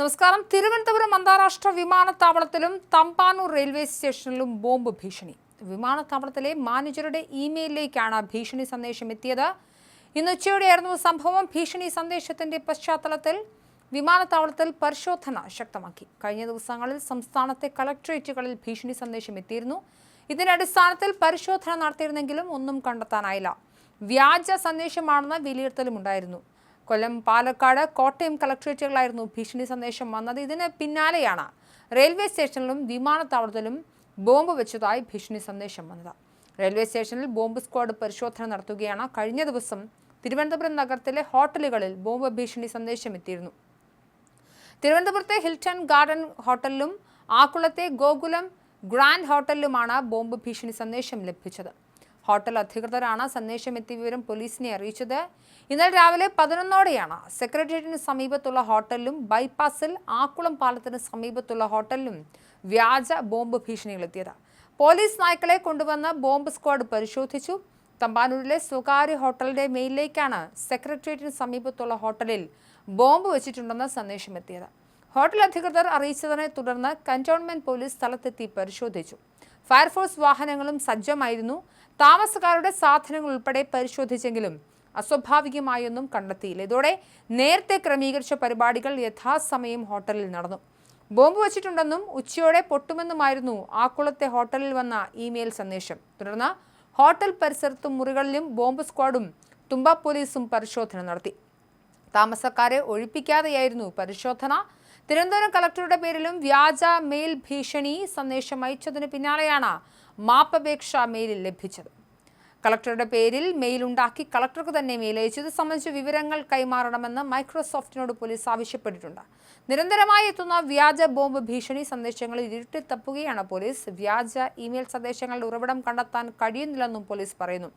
നമസ്കാരം. തിരുവനന്തപുരം അന്താരാഷ്ട്ര വിമാനത്താവളത്തിലും തമ്പാനൂർ റെയിൽവേ സ്റ്റേഷനിലും ബോംബ് ഭീഷണി. വിമാനത്താവളത്തിലെ മാനേജറുടെ ഇമെയിലിലേക്കാണ് ഭീഷണി സന്ദേശം എത്തിയത്. ഇന്ന് ഉച്ചയോടെയായിരുന്നു സംഭവം. ഭീഷണി സന്ദേശത്തിന്റെ പശ്ചാത്തലത്തിൽ വിമാനത്താവളത്തിൽ പരിശോധന ശക്തമാക്കി. കഴിഞ്ഞ ദിവസങ്ങളിൽ സംസ്ഥാനത്തെ കളക്ടറേറ്റുകളിൽ ഭീഷണി സന്ദേശം എത്തിയിരുന്നു. ഇതിന്റെ അടിസ്ഥാനത്തിൽ പരിശോധന നടത്തിയിരുന്നെങ്കിലും ഒന്നും കണ്ടെത്താനായില്ല. വ്യാജ സന്ദേശമാണെന്ന വിലയിരുത്തലുമുണ്ടായിരുന്നു. കൊല്ലം പാലക്കാട് കോട്ടയം കളക്ട്രേറ്റുകളായിരുന്നു ഭീഷണി സന്ദേശം വന്നത്. ഇതിന് പിന്നാലെയാണ് റെയിൽവേ സ്റ്റേഷനിലും വിമാനത്താവളത്തിലും ബോംബ് വെച്ചതായി ഭീഷണി സന്ദേശം വന്നത്. റെയിൽവേ സ്റ്റേഷനിൽ ബോംബ് സ്ക്വാഡ് പരിശോധന നടത്തുകയാണ്. കഴിഞ്ഞ ദിവസം തിരുവനന്തപുരം നഗരത്തിലെ ഹോട്ടലുകളിൽ ബോംബ് ഭീഷണി സന്ദേശം എത്തിയിരുന്നു. തിരുവനന്തപുരത്തെ ഹിൽട്ടൺ ഗാർഡൻ ഹോട്ടലിലും ആക്കുളത്തെ ഗോകുലം ഗ്രാൻഡ് ഹോട്ടലിലുമാണ് ബോംബ് ഭീഷണി സന്ദേശം ലഭിച്ചത്. ഹോട്ടൽ അധികൃതരാണ് സന്ദേശം എത്തിയ വിവരം പോലീസിനെ അറിയിച്ചത്. ഇന്നലെ രാവിലെ പതിനൊന്നോടെയാണ് സെക്രട്ടേറിയറ്റിന് സമീപത്തുള്ള ഹോട്ടലിലും ബൈപ്പാസിൽ ആക്കുളം പാലത്തിന് സമീപത്തുള്ള ഹോട്ടലിലും വ്യാജ ബോംബ് ഭീഷണികളെത്തിയത്. പോലീസ് നായ്ക്കളെ കൊണ്ടുവന്ന് ബോംബ് സ്ക്വാഡ് പരിശോധിച്ചു. തമ്പാനൂരിലെ സ്വകാര്യ ഹോട്ടലിന്റെ മെയിലിലേക്കാണ് സെക്രട്ടേറിയറ്റിന് സമീപത്തുള്ള ഹോട്ടലിൽ ബോംബ് വെച്ചിട്ടുണ്ടെന്ന സന്ദേശം എത്തിയത് ഹോട്ടൽ അധികൃതർ അറിയിച്ചതിനെ തുടർന്ന് കന്റോൺമെന്റ് പോലീസ് സ്ഥലത്തെത്തി പരിശോധിച്ചു. ഫയർഫോഴ്സ് വാഹനങ്ങളും സജ്ജമായിരുന്നു. താമസക്കാരുടെ സാധനങ്ങൾ ഉൾപ്പെടെ പരിശോധിച്ചെങ്കിലും അസ്വാഭാവികമായൊന്നും കണ്ടെത്തിയില്ല. ഇതോടെ നേരത്തെ ക്രമീകരിച്ച പരിപാടികൾ യഥാസമയം ഹോട്ടലിൽ നടന്നു. ബോംബ് വച്ചിട്ടുണ്ടെന്നും ഉച്ചയോടെ പൊട്ടുമെന്നുമായിരുന്നു ആക്കുളത്തെ ഹോട്ടലിൽ വന്ന ഇമെയിൽ സന്ദേശം. തുടർന്ന് ഹോട്ടൽ പരിസരത്തും മുറികളിലും ബോംബ് സ്ക്വാഡും തുമ്പ പോലീസും പരിശോധന നടത്തി. താമസക്കാരെ ഒഴിപ്പിക്കാതെയായിരുന്നു പരിശോധന. തിരുവനന്തപുരം കളക്ടറുടെ പേരിലും വ്യാജ മെയിൽ ഭീഷണി സന്ദേശം അയച്ചതിന് പിന്നാലെയാണ് മാപ്പപേക്ഷ മെയിലിൽ ലഭിച്ചത്. കളക്ടറുടെ പേരിൽ മെയിൽ ഉണ്ടാക്കി കളക്ടർക്ക് തന്നെ മെയിൽ അയച്ചു ഇത് സംബന്ധിച്ച് വിവരങ്ങൾ കൈമാറണമെന്ന് മൈക്രോസോഫ്റ്റിനോട് പോലീസ് ആവശ്യപ്പെട്ടിട്ടുണ്ട്. നിരന്തരമായി എത്തുന്ന വ്യാജ ബോംബ് ഭീഷണി സന്ദേശങ്ങളിൽ ഇരുട്ടിത്തപ്പുകയാണ് പോലീസ്. വ്യാജ ഇമെയിൽ സന്ദേശങ്ങളുടെ ഉറവിടം കണ്ടെത്താൻ കഴിയുന്നില്ലെന്നും പോലീസ് പറയുന്നു.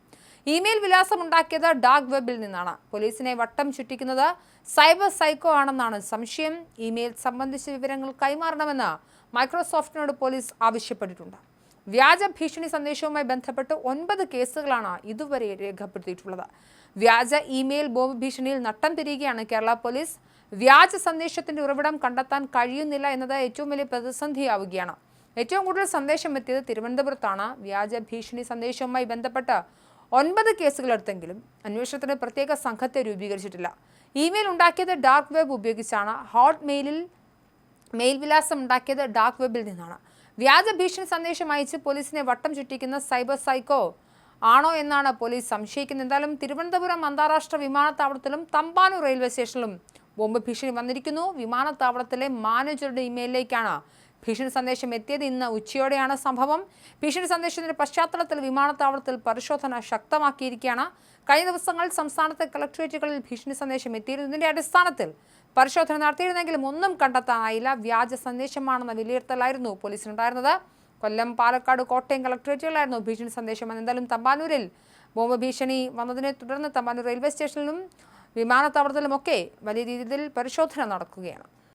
ഇമെയിൽ വിലാസം ഉണ്ടാക്കിയത് ഡാർക്ക് വെബിൽ നിന്നാണ്. പോലീസിനെ വട്ടം ചുറ്റിക്കുന്നത് സൈബർ സൈക്കോ ആണെന്നാണ് സംശയം. ഇമെയിൽ സംബന്ധിച്ച വിവരങ്ങൾ കൈമാറണമെന്ന് മൈക്രോസോഫ്റ്റിനോട് പോലീസ് ആവശ്യപ്പെട്ടിട്ടുണ്ട്. വ്യാജ ഭീഷണി സന്ദേശവുമായി ബന്ധപ്പെട്ട് ഒൻപത് കേസുകളാണ് ഇതുവരെ രേഖപ്പെടുത്തിയിട്ടുള്ളത്. വ്യാജ ഇമെയിൽ ബോംബ് ഭീഷണിയിൽ നട്ടം തിരിയുകയാണ് കേരള പോലീസ്. വ്യാജ സന്ദേശത്തിന്റെ ഉറവിടം കണ്ടെത്താൻ കഴിയുന്നില്ല എന്നത് ഏറ്റവും വലിയ പ്രതിസന്ധിയാവുകയാണ്. ഏറ്റവും കൂടുതൽ സന്ദേശം എത്തിയത് തിരുവനന്തപുരത്താണ്. വ്യാജ ഭീഷണി സന്ദേശവുമായി ബന്ധപ്പെട്ട് ഒൻപത് കേസുകൾ എടുത്തെങ്കിലും അന്വേഷണത്തിന് പ്രത്യേക സംഘത്തെ രൂപീകരിച്ചിട്ടില്ല. ഇമെയിൽ ഉണ്ടാക്കിയത് ഡാർക്ക് വെബ് ഉപയോഗിച്ചാണ്. ഹോട്ട് മെയിലിൽ മെയിൽ വിലാസം ഉണ്ടാക്കിയത് ഡാർക്ക് വെബിൽ നിന്നാണ്. വ്യാജ ഭീഷണി സന്ദേശം അയച്ച് പോലീസിനെ വട്ടം ചുറ്റിക്കുന്ന സൈബർ സൈക്കോ ആണോ എന്നാണ് പോലീസ് സംശയിക്കുന്നത്. എന്തായാലും തിരുവനന്തപുരം അന്താരാഷ്ട്ര വിമാനത്താവളത്തിലും തമ്പാനൂർ റെയിൽവേ സ്റ്റേഷനിലും ബോംബ് ഭീഷണി വന്നിരിക്കുന്നു. വിമാനത്താവളത്തിലെ മാനേജറുടെ ഇമെയിലിലേക്കാണ് ഭീഷണി സന്ദേശം എത്തിയത് ഇന്ന് ഉച്ചയോടെയാണ് സംഭവം. ഭീഷണി സന്ദേശത്തിന്റെ പശ്ചാത്തലത്തിൽ വിമാനത്താവളത്തിൽ പരിശോധന ശക്തമാക്കിയിരിക്കുകയാണ്. കഴിഞ്ഞ ദിവസങ്ങൾ സംസ്ഥാനത്തെ കളക്ടറേറ്റുകളിൽ ഭീഷണി സന്ദേശം എത്തിയിരുന്നതിന്റെ അടിസ്ഥാനത്തിൽ പരിശോധന നടത്തിയിരുന്നെങ്കിലും ഒന്നും കണ്ടെത്താനായില്ല. വ്യാജ സന്ദേശമാണെന്ന വിലയിരുത്തലായിരുന്നു പോലീസിനുണ്ടായിരുന്നത്. കൊല്ലം പാലക്കാട് കോട്ടയം കളക്ടറേറ്റുകളിലായിരുന്നു ഭീഷണി സന്ദേശം എന്തായാലും തമ്പാനൂരിൽ. ബോംബ് ഭീഷണി വന്നതിനെ തുടർന്ന് തമ്പാനൂർ റെയിൽവേ സ്റ്റേഷനിലും വിമാനത്താവളത്തിലുമൊക്കെ വലിയ രീതിയിൽ പരിശോധന നടക്കുകയാണ്.